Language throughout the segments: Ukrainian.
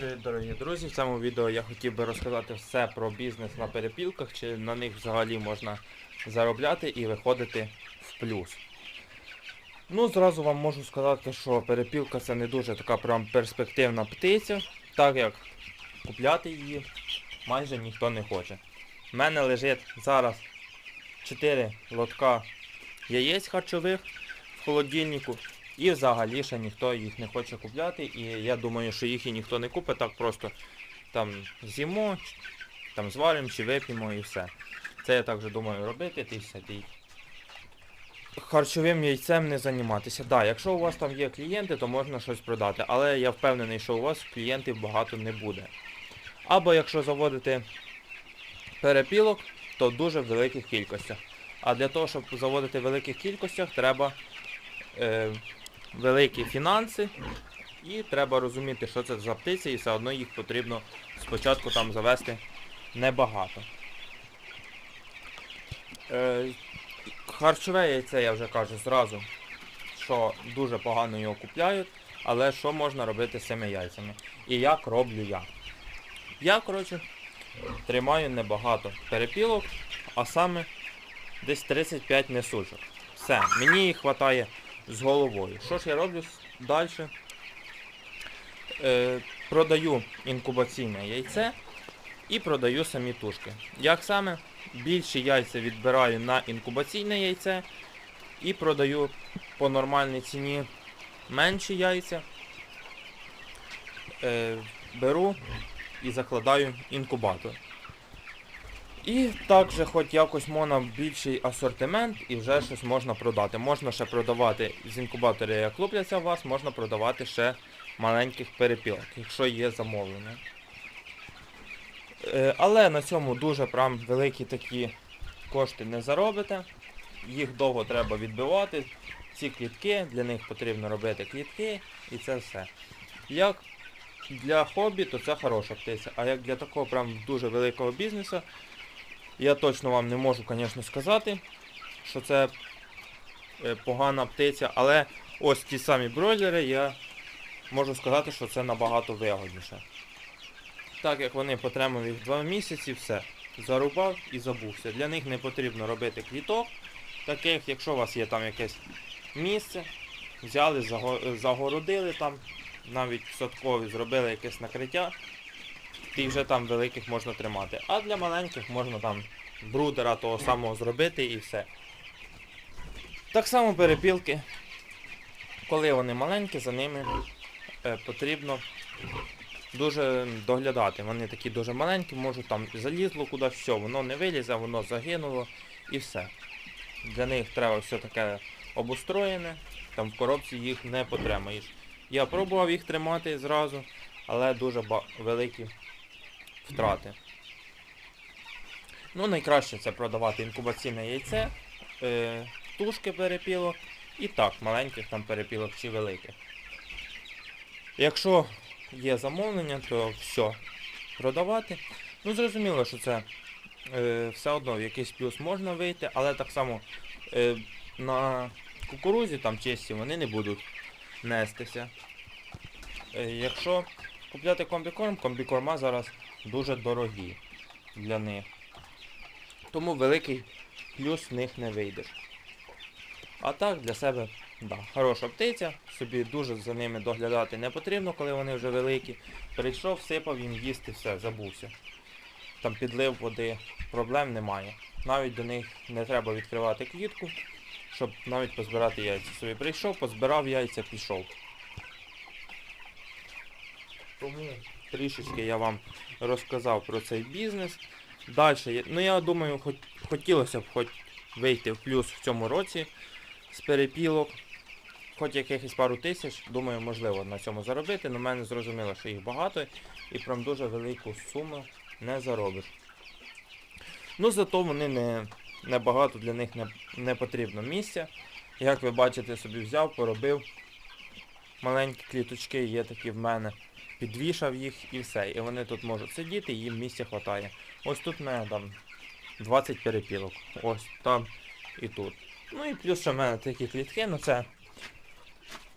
привіт, дорогі друзі! В цьому відео я хотів би розказати все про бізнес на перепілках, чи на них взагалі можна заробляти і виходити в плюс. Ну, зразу вам можу сказати, що перепілка це не дуже така прям перспективна птиця, так як купляти її майже ніхто не хоче. У мене лежить зараз 4 лотка яєць харчових в холодильнику. І взагалі ще ніхто їх не хоче купляти, і я думаю, що їх і ніхто не купить, так просто там з'їмо, там зваримо чи вип'ємо і все. Це я так же думаю робити, ти все ти. Харчовим яйцем не займатися. Так, да, якщо у вас там є клієнти, то можна щось продати, але я впевнений, що у вас клієнтів багато не буде. Або якщо заводити перепілок, то дуже в великих кількостях. А для того, щоб заводити в великих кількостях, треба е, великі фінанси, і треба розуміти, що це за птиці, і все одно їх потрібно спочатку там завести небагато. Е, харчове яйце, я вже кажу зразу, що дуже погано його купляють, але що можна робити з цими яйцями? І як роблю я? Я, коротше, тримаю небагато перепілок, а саме десь 35 несучок. Все, мені їх вистачає з головою. Що ж я роблю далі? Е, продаю інкубаційне яйце і продаю самі тушки. Як саме? Більші яйця відбираю на інкубаційне яйце і продаю по нормальній ціні менші яйця. Е, беру і закладаю інкубатор. І так же хоч якось можна більший асортимент і вже щось можна продати. Можна ще продавати з інкубатора, як лупляться у вас, можна продавати ще маленьких перепілок, якщо є замовлення. Е, але на цьому дуже прям великі такі кошти не заробите. Їх довго треба відбивати. Ці клітки, для них потрібно робити клітки і це все. Як для хобі, то це хороша птиця. А як для такого прям дуже великого бізнесу, я точно вам не можу, звісно, сказати, що це е, погана птиця, але ось ті самі бройлери я можу сказати, що це набагато вигодніше. Так як вони потримали їх 2 місяці, все. Зарубав і забувся. Для них не потрібно робити кліток. Таких, якщо у вас є там якесь місце, взяли, загородили там, навіть в садкові зробили якесь накриття, і вже там великих можна тримати. А для маленьких можна там брудера того самого зробити і все. Так само перепілки, коли вони маленькі, за ними е, потрібно дуже доглядати. Вони такі дуже маленькі, можуть там залізло кудись, все, воно не вилізе, воно загинуло і все. Для них треба все таке обустроєне, там в коробці їх не потримаєш. Я пробував їх тримати зразу, але дуже великі втрати. Ну, найкраще це продавати інкубаційне яйце, е, тушки перепілок і так, маленьких там перепілок чи великих. Якщо є замовлення, то все продавати. Ну, зрозуміло, що це е, все одно в якийсь плюс можна вийти, але так само е, на кукурузі там чисті вони не будуть нестися. Е, якщо купляти комбікорм, комбікорма зараз дуже дорогі для них. Тому великий плюс в них не вийдеш. А так для себе, да, хороша птиця, собі дуже за ними доглядати не потрібно, коли вони вже великі. Прийшов, сипав їм їсти, все, забувся. Там підлив води, проблем немає. Навіть до них не треба відкривати клітку, щоб навіть позбирати яйця. Собі прийшов, позбирав яйця, пішов. Тому трішечки я вам розказав про цей бізнес. Далі, ну я думаю, хоч, хотілося б хоч вийти в плюс в цьому році з перепілок. Хоч якихось пару тисяч, думаю, можливо на цьому заробити, але в мене зрозуміло, що їх багато і прям дуже велику суму не заробиш. Ну зато вони не, не багато, для них не, не потрібно місця. Як ви бачите, собі взяв, поробив. Маленькі кліточки є такі в мене. Підвішав їх і все. І вони тут можуть сидіти, їм місця вистачає. Ось тут в мене там 20 перепілок. Ось там і тут. Ну і плюс ще в мене такі клітки, ну це.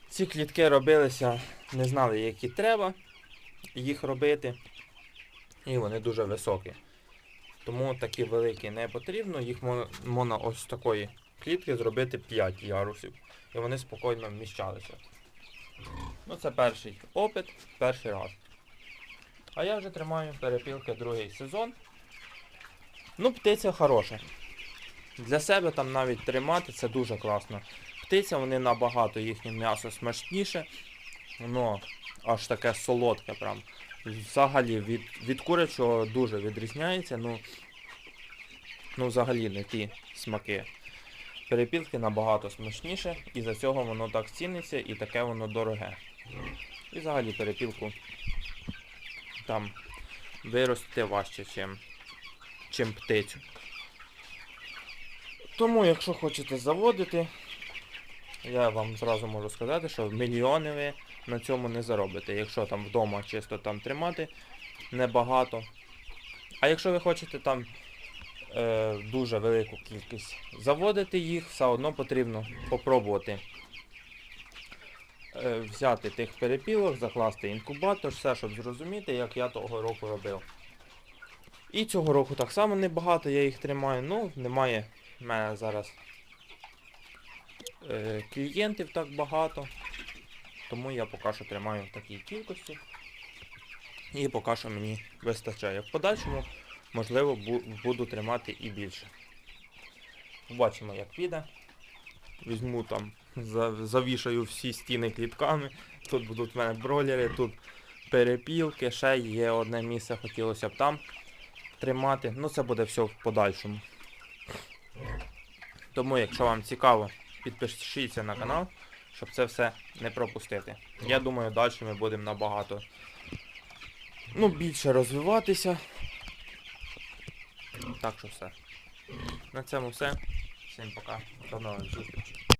Ці клітки робилися, не знали, які треба. їх робити. І вони дуже високі. Тому такі великі не потрібно, їх можна ось з такої клітки зробити 5 ярусів. І вони спокійно вміщалися. Ну це перший опит, перший раз. А я вже тримаю перепілки другий сезон. Ну, птиця хороша. Для себе там навіть тримати це дуже класно. Птиця, вони набагато їхнє м'ясо смачніше. Воно аж таке солодке прям. Взагалі від, від курячого дуже відрізняється. Ну, ну взагалі не ті смаки. Перепілки набагато смачніше, і за цього воно так ціниться і таке воно дороге. І взагалі перепілку там виростити важче, чим, чим птицю. Тому, якщо хочете заводити, я вам зразу можу сказати, що мільйони ви на цьому не заробите. Якщо там вдома чисто там тримати небагато. А якщо ви хочете там е, дуже велику кількість заводити їх, все одно потрібно попробувати взяти тих перепілок, закласти інкубатор, все, щоб зрозуміти, як я того року робив. І цього року так само небагато я їх тримаю, ну немає в мене зараз е, клієнтів так багато. Тому я поки що тримаю в такій кількості. І поки що мені вистачає. В подальшому, можливо, бу- буду тримати і більше. Побачимо, як піде. Візьму там, завішаю всі стіни клітками. Тут будуть в мене бройлери, тут перепілки, ще є одне місце, хотілося б там тримати. Ну це буде все в подальшому. Тому, якщо вам цікаво, підпишіться на канал, щоб це все не пропустити. Я думаю, далі ми будемо набагато ну, більше розвиватися. Так що все. На цьому все. Всім пока. До нових зустрічей.